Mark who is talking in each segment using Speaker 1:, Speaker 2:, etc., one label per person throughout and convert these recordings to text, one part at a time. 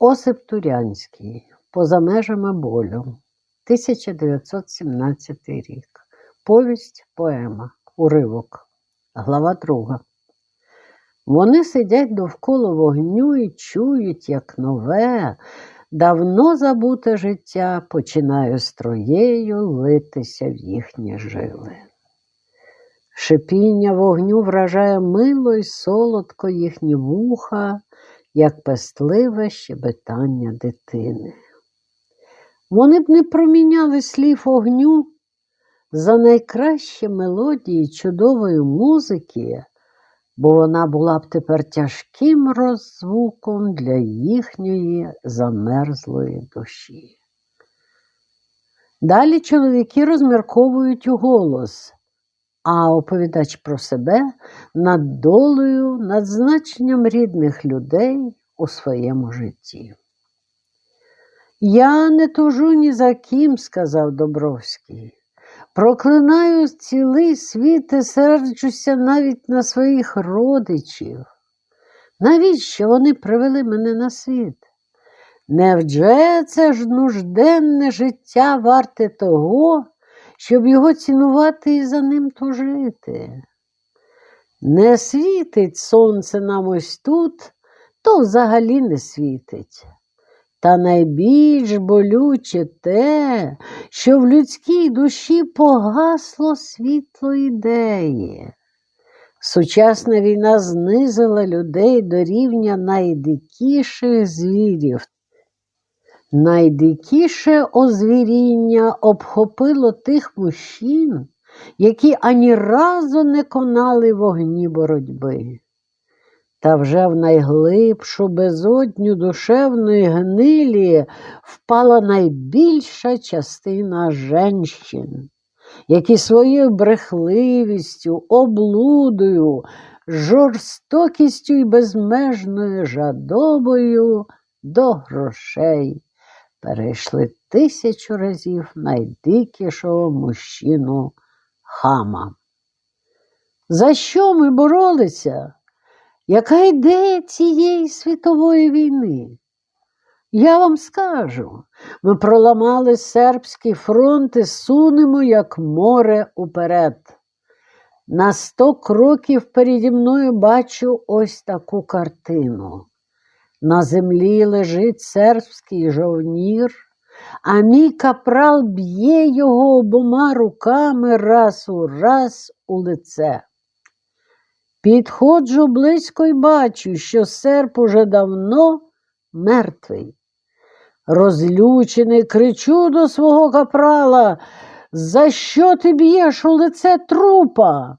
Speaker 1: Осип Турянський Поза межами болю. 1917 рік. Повість поема. Уривок. Глава друга. Вони сидять довкола вогню і чують, як нове, давно забуте життя починає строєю литися в їхні жили. Шипіння вогню вражає мило й солодко їхні вуха, як пестливе щебетання дитини. Вони б не проміняли слів огню за найкращі мелодії чудової музики, бо вона була б тепер тяжким роззвуком для їхньої замерзлої душі. Далі чоловіки розмірковують у голос, а оповідач про себе над долею, над значенням рідних людей у своєму житті. Я не тужу ні за ким, сказав Добровський. Проклинаю цілий світ і серджуся навіть на своїх родичів. Навіщо вони привели мене на світ? Невже це ж нужденне життя варте того, щоб його цінувати і за ним тужити? Не світить сонце нам ось тут, то взагалі не світить. Та найбільш болюче те, що в людській душі погасло світло ідеї. Сучасна війна знизила людей до рівня найдикіших звірів. Найдикіше озвіріння обхопило тих мужчин, які ані разу не конали вогні боротьби. Та вже в найглибшу безодню душевної гнилі впала найбільша частина женщин, які своєю брехливістю, облудою, жорстокістю і безмежною жадобою до грошей перейшли тисячу разів найдикішого мужчину хама. За що ми боролися? Яка ідея цієї світової війни? Я вам скажу, ми проламали сербський фронт і сунемо, як море уперед. На сто кроків переді мною бачу ось таку картину. На землі лежить сербський жовнір, а мій капрал б'є його обома руками раз у раз у лице. Підходжу близько й бачу, що серп уже давно мертвий. Розлючений кричу до свого капрала, за що ти б'єш у лице трупа?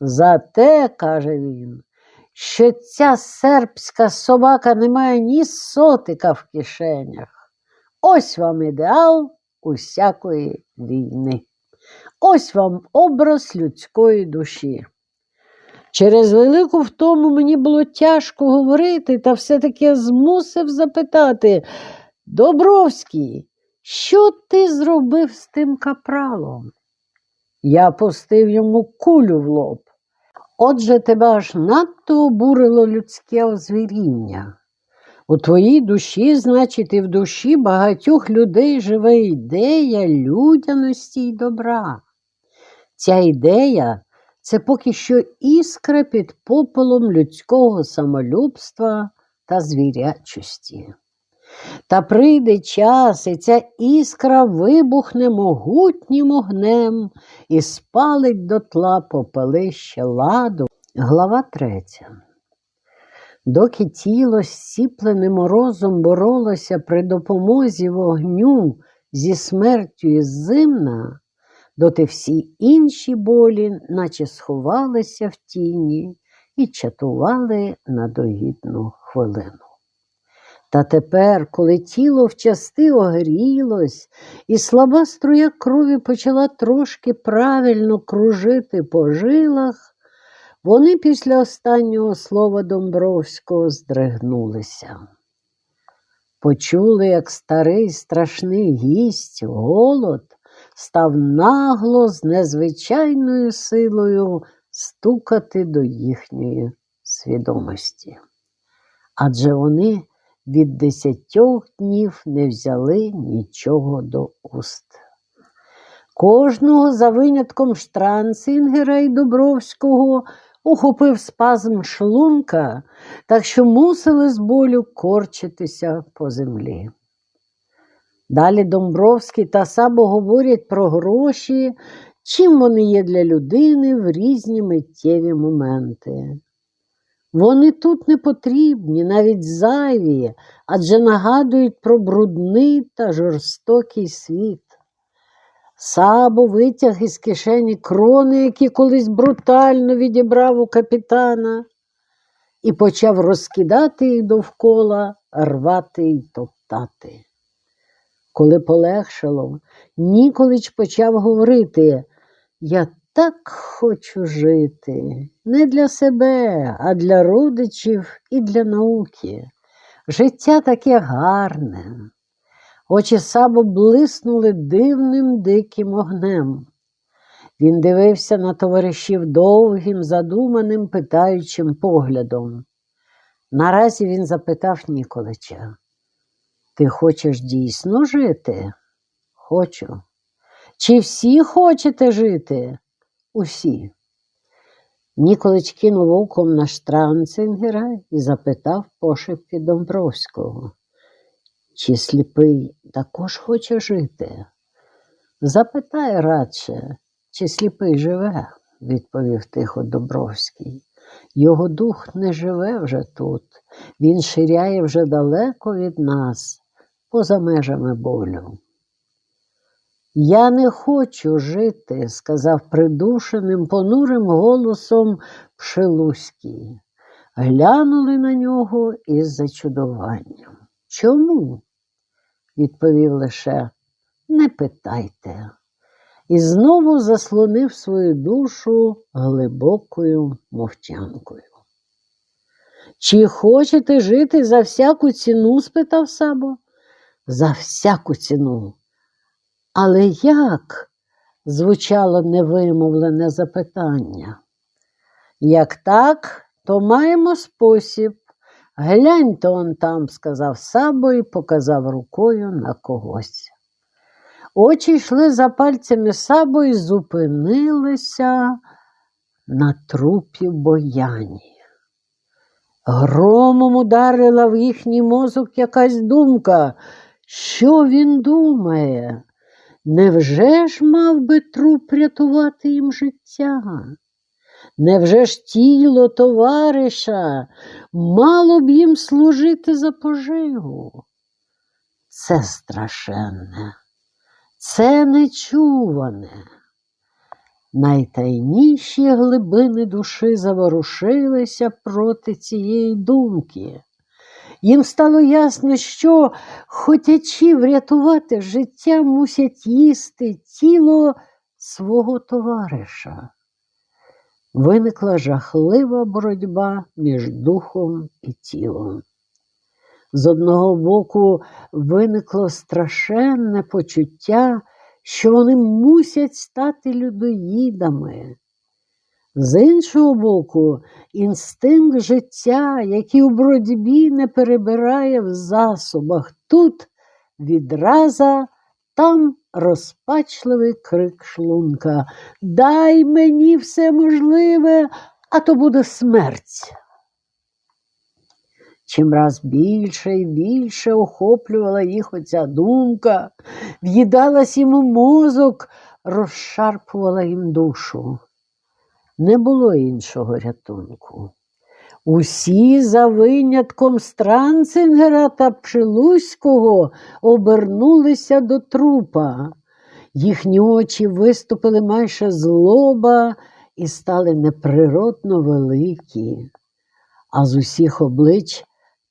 Speaker 1: За те, каже він, що ця сербська собака не має ні сотика в кишенях. Ось вам ідеал усякої війни. Ось вам образ людської душі. Через велику втому мені було тяжко говорити, та все-таки змусив запитати Добровський, що ти зробив з тим капралом? Я пустив йому кулю в лоб. Отже, тебе аж надто обурило людське озвіріння. У твоїй душі, значить, і в душі багатьох людей живе ідея людяності й добра. Ця ідея це поки що іскра під попелом людського самолюбства та звірячості. Та прийде час, і ця іскра вибухне могутнім огнем і спалить дотла попелище ладу. Глава третя. Доки тіло зціплене морозом боролося при допомозі вогню зі смертю із зимна, доти всі інші болі, наче сховалися в тіні і чатували на догідну хвилину. Та тепер, коли тіло вчасти огрілось, і слаба струя крові почала трошки правильно кружити по жилах, вони після останнього слова Домбровського здригнулися. Почули, як старий страшний гість, голод, став нагло з незвичайною силою стукати до їхньої свідомості. Адже вони від десятьох днів не взяли нічого до уст. Кожного за винятком Штранцингера і Дубровського ухопив спазм шлунка, так що мусили з болю корчитися по землі. Далі Домбровський та Сабо говорять про гроші, чим вони є для людини в різні миттєві моменти. Вони тут не потрібні, навіть зайві, адже нагадують про брудний та жорстокий світ. Сабо витяг із кишені крони, які колись брутально відібрав у капітана, і почав розкидати їх довкола, рвати й топтати. Коли полегшало, Ніколич почав говорити Я так хочу жити, не для себе, а для родичів і для науки. Життя таке гарне. Очі сабо блиснули дивним диким огнем. Він дивився на товаришів довгим, задуманим, питаючим поглядом. Наразі він запитав Ніколича. Ти хочеш дійсно жити? Хочу. Чи всі хочете жити? Усі. Ніколич кинув оком на Штранцингера і запитав пошепки Домбровського. Чи сліпий також хоче жити? Запитай радше, чи сліпий живе, відповів тихо Добровський. Його дух не живе вже тут, він ширяє вже далеко від нас, поза межами болю. Я не хочу жити, сказав придушеним, понурим голосом Пшелуський. Глянули на нього із зачудуванням. Чому? відповів лише не питайте. І знову заслонив свою душу глибокою мовчанкою. Чи хочете жити за всяку ціну? спитав Сабо. За всяку ціну. Але як? звучало невимовлене запитання. Як так, то маємо спосіб. Гляньте он там, сказав Сабо і показав рукою на когось. Очі йшли за пальцями Сабо і зупинилися на трупі бояні. Громом ударила в їхній мозок якась думка. Що він думає? Невже ж мав би труп рятувати їм життя? Невже ж тіло товариша мало б їм служити за поживу? Це страшенне, це нечуване. Найтайніші глибини душі заворушилися проти цієї думки. Їм стало ясно, що, хотячи врятувати життя, мусять їсти тіло свого товариша. Виникла жахлива боротьба між духом і тілом. З одного боку виникло страшенне почуття, що вони мусять стати людоїдами. З іншого боку, інстинкт життя, який у боротьбі не перебирає в засобах, тут відраза, там розпачливий крик шлунка. Дай мені все можливе, а то буде смерть. Чимраз більше і більше охоплювала їх оця думка, в'їдалась їм у мозок, розшарпувала їм душу. Не було іншого рятунку. Усі за винятком Странцингера та Пшилуського обернулися до трупа. Їхні очі виступили майже з лоба і стали неприродно великі, а з усіх облич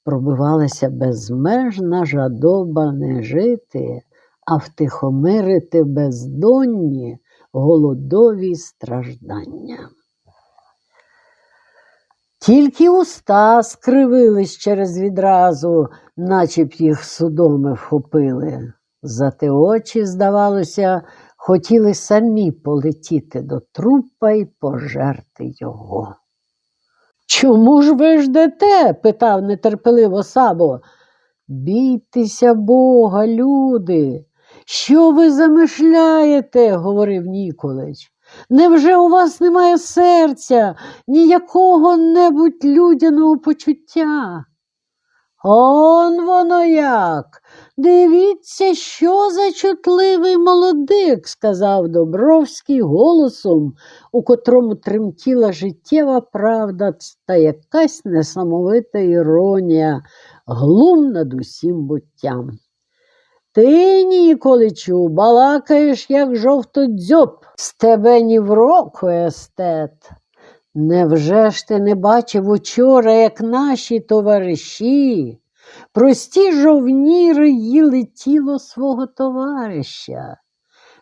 Speaker 1: пробивалася безмежна жадоба не жити, а втихомирити бездонні голодові страждання. Тільки уста скривились через відразу, наче б їх судоми вхопили. Зате очі, здавалося, хотіли самі полетіти до трупа і пожерти його. Чому ж ви ждете? питав нетерпеливо Сабо. Бійтеся Бога, люди. Що ви замишляєте? говорив Ніколич. Невже у вас немає серця, ніякого небудь людяного почуття? Он воно як. Дивіться, що за чутливий молодик, сказав Добровський голосом, у котрому тремтіла життєва правда та якась несамовита іронія, глум над усім буттям. Ти, Ніколичу, балакаєш, як жовтодзьоб, з тебе ні в року естет. Невже ж ти не бачив учора, як наші товариші, прості жовніри їли тіло свого товариша?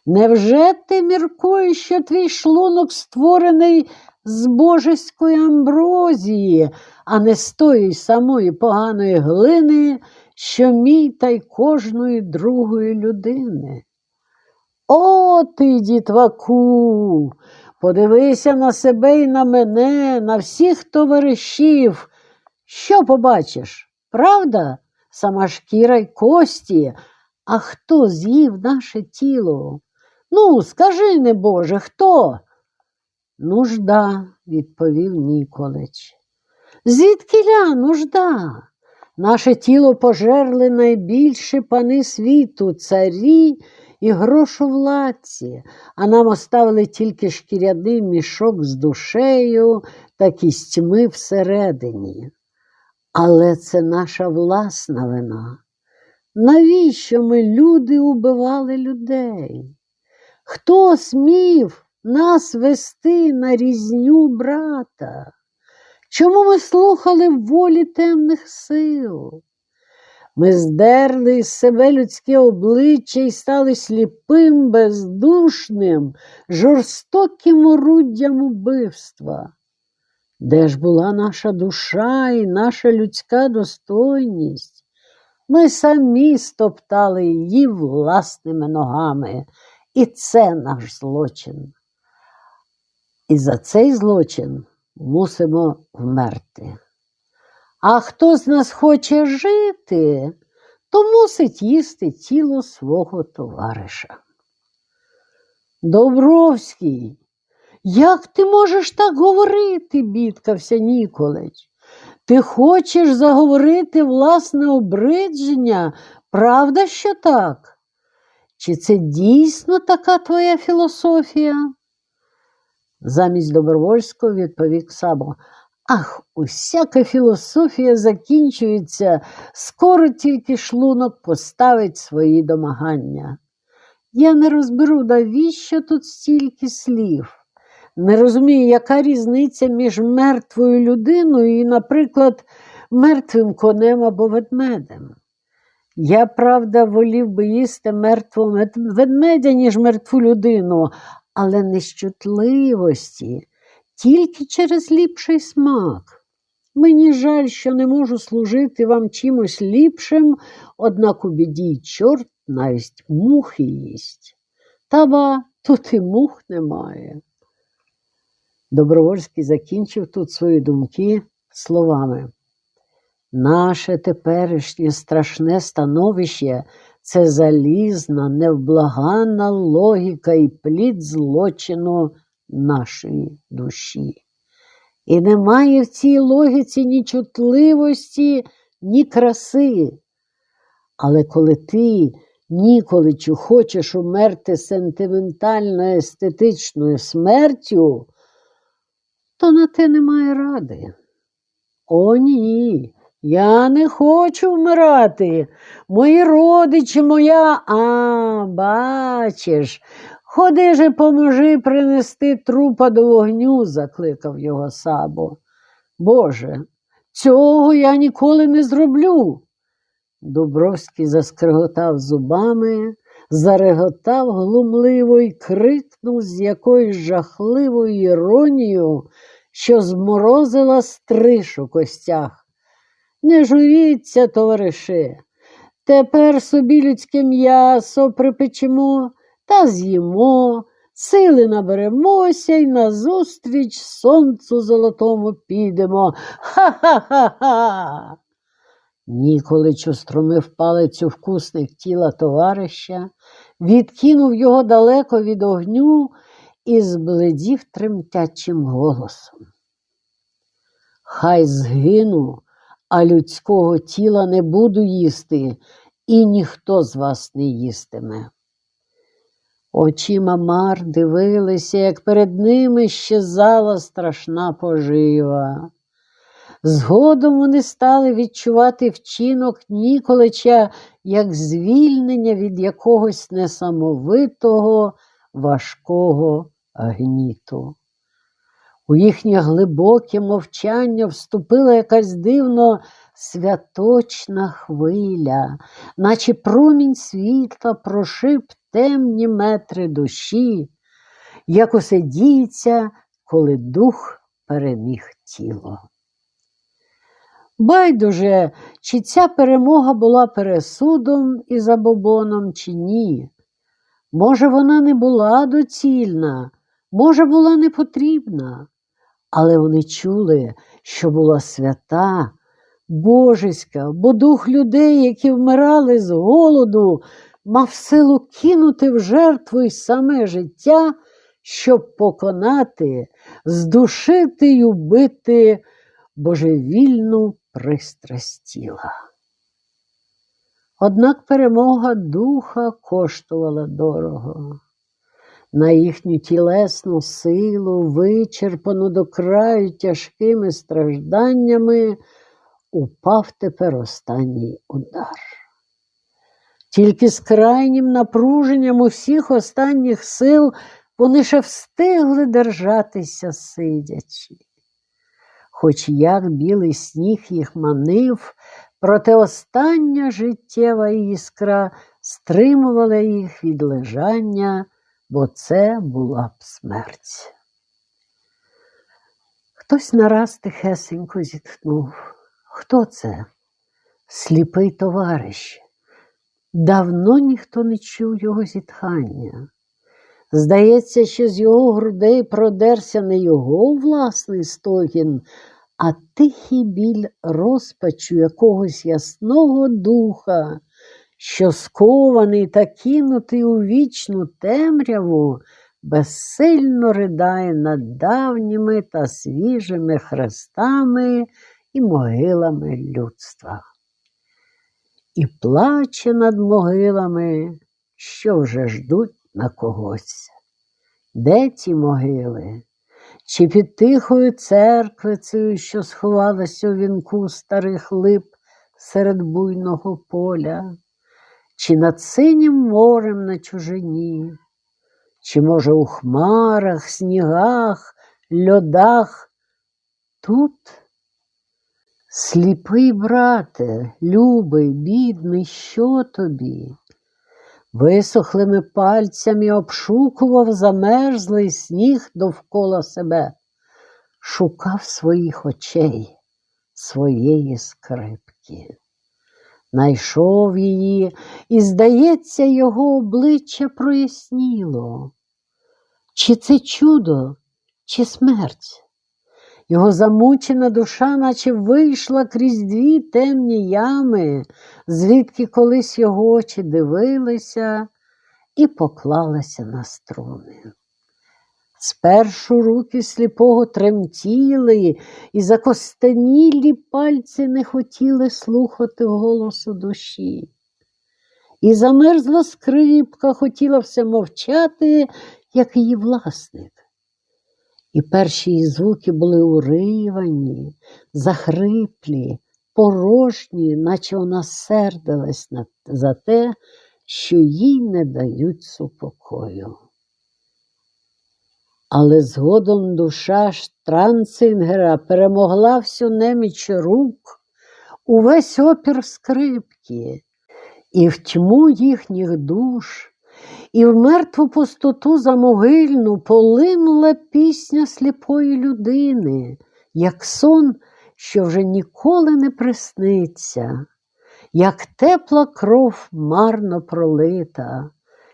Speaker 1: Невже ти міркуєш, що твій шлунок створений з божеської амброзії, а не з тої самої поганої глини, що мій та й кожної другої людини? О, ти, дітваку, подивися на себе і на мене, на всіх товаришів. Що побачиш? Правда? Сама шкіра й кості, а хто з'їв наше тіло? Ну, скажи, небоже, хто? Нужда, відповів Ніколич. Звідкиля нужда? Наше тіло пожерли найбільші пани світу, царі і грошовладці, а нам оставили тільки шкіряний мішок з душею та кістьми всередині. Але це наша власна вина. Навіщо ми люди убивали людей? Хто смів нас вести на різню брата? Чому ми слухали волі темних сил? Ми здерли з себе людське обличчя і стали сліпим, бездушним, жорстоким оруддям убивства. Де ж була наша душа і наша людська достойність? Ми самі стоптали її власними ногами, і це наш злочин. І за цей злочин мусимо вмерти. А хто з нас хоче жити, то мусить їсти тіло свого товариша. Добровський, як ти можеш так говорити, бідкався Ніколич. Ти хочеш заговорити власне обридження, правда, що так? Чи це дійсно така твоя філософія? Замість Добровольського відповів Сабо. Ах, усяка філософія закінчується, скоро тільки шлунок поставить свої домагання. Я не розберу, навіщо тут стільки слів. Не розумію, яка різниця між мертвою людиною і, наприклад, мертвим конем або ведмедем. Я, правда, волів би їсти мертвого ведмедя, ніж мертву людину, але не з чутливості, тільки через ліпший смак. Мені жаль, що не можу служити вам чимось ліпшим, однак у біді чорт навіть мухи їсть. Та ба, тут і мух немає. Добровольський закінчив тут свої думки словами. Наше теперішнє страшне становище це залізна, невблаганна логіка і плід злочину нашої душі. І немає в цій логіці ні чутливості, ні краси. Але коли ти, Ніколичу, хочеш умерти сентиментально естетичною смертю, то на те немає ради. О, ні. Я не хочу вмирати. Мої родичі моя, а, бачиш, ходи же поможи принести трупа до вогню, закликав його сабо. Боже, цього я ніколи не зроблю. Дубровський заскриготав зубами, зареготав глумливо і крикнув з якоюсь жахливою іронією, що зморозила стриж у костях. Не журіться, товариші, тепер собі людське м'ясо припечемо та з'їмо, сили наберемося й назустріч сонцю золотому підемо. Ха-ха-ха-ха. Ніколич устромив палицю в кусник тіла товариша, відкинув його далеко від огню і збледів тремтячим голосом. Хай згину, а людського тіла не буду їсти, і ніхто з вас не їстиме. Очима мар дивилися, як перед ними щезала страшна пожива. Згодом вони стали відчувати вчинок Ніколича як звільнення від якогось несамовитого, важкого гніту. У їхнє глибоке мовчання вступила якась дивно святочна хвиля, наче промінь світла прошиб темні метри душі, як усе діється, коли дух переміг тіло. Байдуже, чи ця перемога була пересудом і забобоном, чи ні. Може, вона не була доцільна, може, була не потрібна, але вони чули, що була свята, божеська, бо дух людей, які вмирали з голоду, мав силу кинути в жертву й саме життя, щоб поконати, здушити й убити божевільну пристрасть тіла. Однак перемога духа коштувала дорого. На їхню тілесну силу, вичерпану до краю тяжкими стражданнями, упав тепер останній удар. Тільки з крайнім напруженням усіх останніх сил вони ще встигли держатися сидячи. Хоч як білий сніг їх манив, проте остання життєва іскра стримувала їх від лежання, бо це була б смерть. Хтось нараз тихесенько зітхнув. Хто це? Сліпий товариш. Давно ніхто не чув його зітхання. Здається, що з його грудей продерся не його власний стогін, а тихий біль розпачу якогось ясного духа, що скований та кинутий у вічну темряву, безсильно ридає над давніми та свіжими хрестами і могилами людства. І плаче над могилами, що вже ждуть на когось. Де ті могили? Чи під тихою церквицею, що сховалася у вінку старих лип серед буйного поля, чи над синім морем на чужині, чи, може, у хмарах, снігах, льодах тут? Сліпий брате, любий, бідний, що тобі? Висохлими пальцями обшукував замерзлий сніг довкола себе, шукав своїх очей, своєї скрипки. Найшов її, і, здається, його обличчя проясніло. Чи це чудо, чи смерть? Його замучена душа, наче вийшла крізь дві темні ями, звідки колись його очі дивилися і поклалася на струни. Спершу руки сліпого тремтіли, і закостенілі пальці не хотіли слухати голосу душі. І замерзла скрипка, хотіла все мовчати, як її власник. І перші її звуки були уривані, захриплі, порожні, наче вона сердилась за те, що їй не дають супокою. Але згодом душа Штранцингера перемогла всю неміч рук, увесь опір скрипки, і в тьму їхніх душ і в мертву пустоту замогильну полинула пісня сліпої людини, як сон, що вже ніколи не присниться, як тепла кров марно пролита,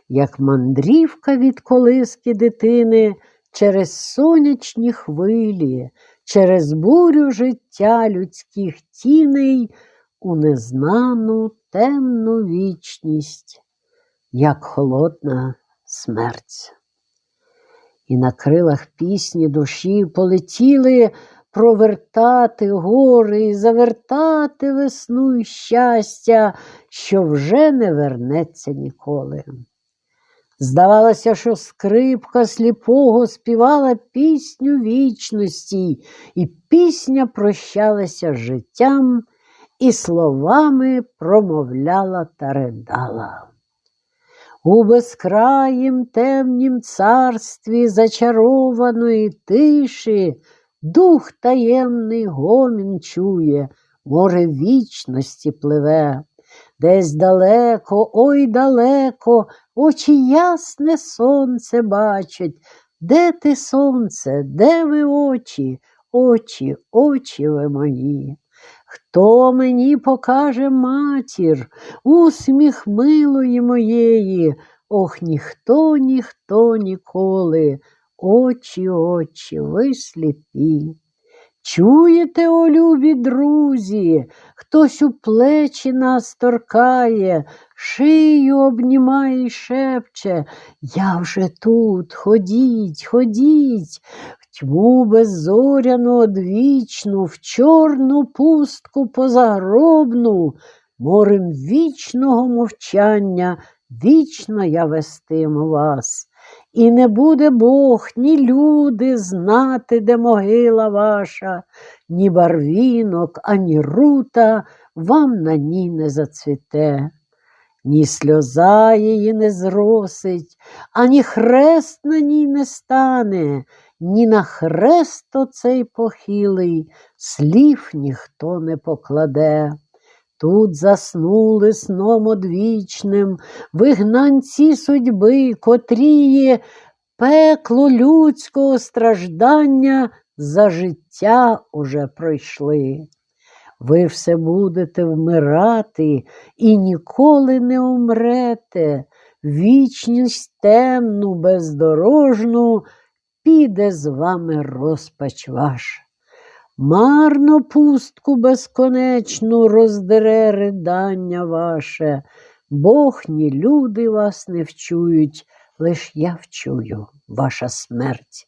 Speaker 1: як мандрівка від колиски дитини через сонячні хвилі, через бурю життя людських тіней у незнану темну вічність, як холодна смерть. І на крилах пісні душі полетіли провертати гори і завертати весну і щастя, що вже не вернеться ніколи. Здавалося, що скрипка сліпого співала пісню вічності, і пісня прощалася життям і словами промовляла та ридала. У безкраїм темнім царстві зачарованої тиші дух таємний гомін чує, море вічності пливе, десь далеко, ой далеко, очі ясне сонце бачать. Де ти сонце, де ви очі, очі, очі ви мої? Хто мені покаже матір, усміх милої моєї? Ох, ніхто, ніхто ніколи, очі, очі, ви сліпі. Чуєте, о любі друзі, хтось у плечі нас торкає, шию обнімає й шепче. Я вже тут, ходіть, ходіть, в тьму беззоряну одвічну, в чорну пустку позагробну, морем вічного мовчання, вічно я вестиму вас. І не буде Бог, ні люди знати, де могила ваша, ні барвінок, ані рута вам на ній не зацвіте, ні сльоза її не зросить, ані хрест на ній не стане, ні на хрест оцей похилий слів ніхто не покладе. Тут заснули сном одвічним вигнанці судьби, котріє пекло людського страждання за життя уже пройшли. Ви все будете вмирати і ніколи не умрете, вічність темну, бездорожну піде з вами розпач ваш. Марно пустку безконечну роздере ридання ваше, Бог ні люди вас не вчують, лиш я вчую ваша смерть.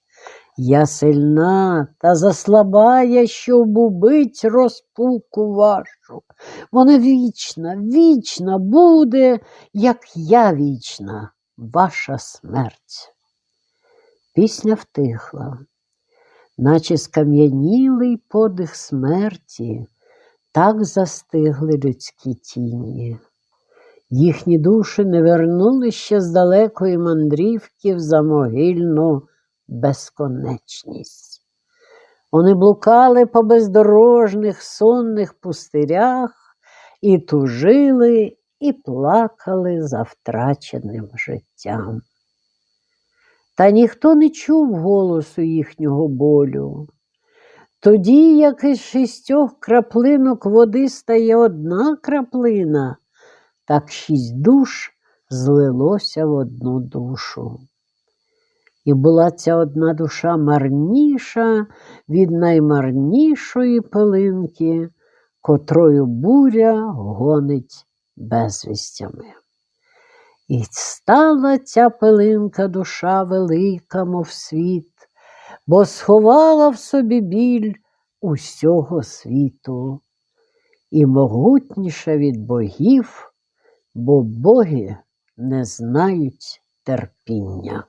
Speaker 1: Я сильна та заслабая, щоб убить розпуку вашу. Вона вічна, вічна буде, як я вічна, ваша смерть. Пісня втихла наче скам'янілий подих смерті, так застигли людські тіні. Їхні душі не вернули ще з далекої мандрівки в замогильну безконечність. Вони блукали по бездорожних сонних пустирях і тужили, і плакали за втраченим життям. Та ніхто не чув голосу їхнього болю. Тоді, як із шістьох краплинок води стає одна краплина, так шість душ злилося в одну душу. І була ця одна душа марніша від наймарнішої пилинки, котрою буря гонить безвістями. І стала ця пилинка душа велика, мов світ, бо сховала в собі біль усього світу, і могутніша від богів, бо боги не знають терпіння.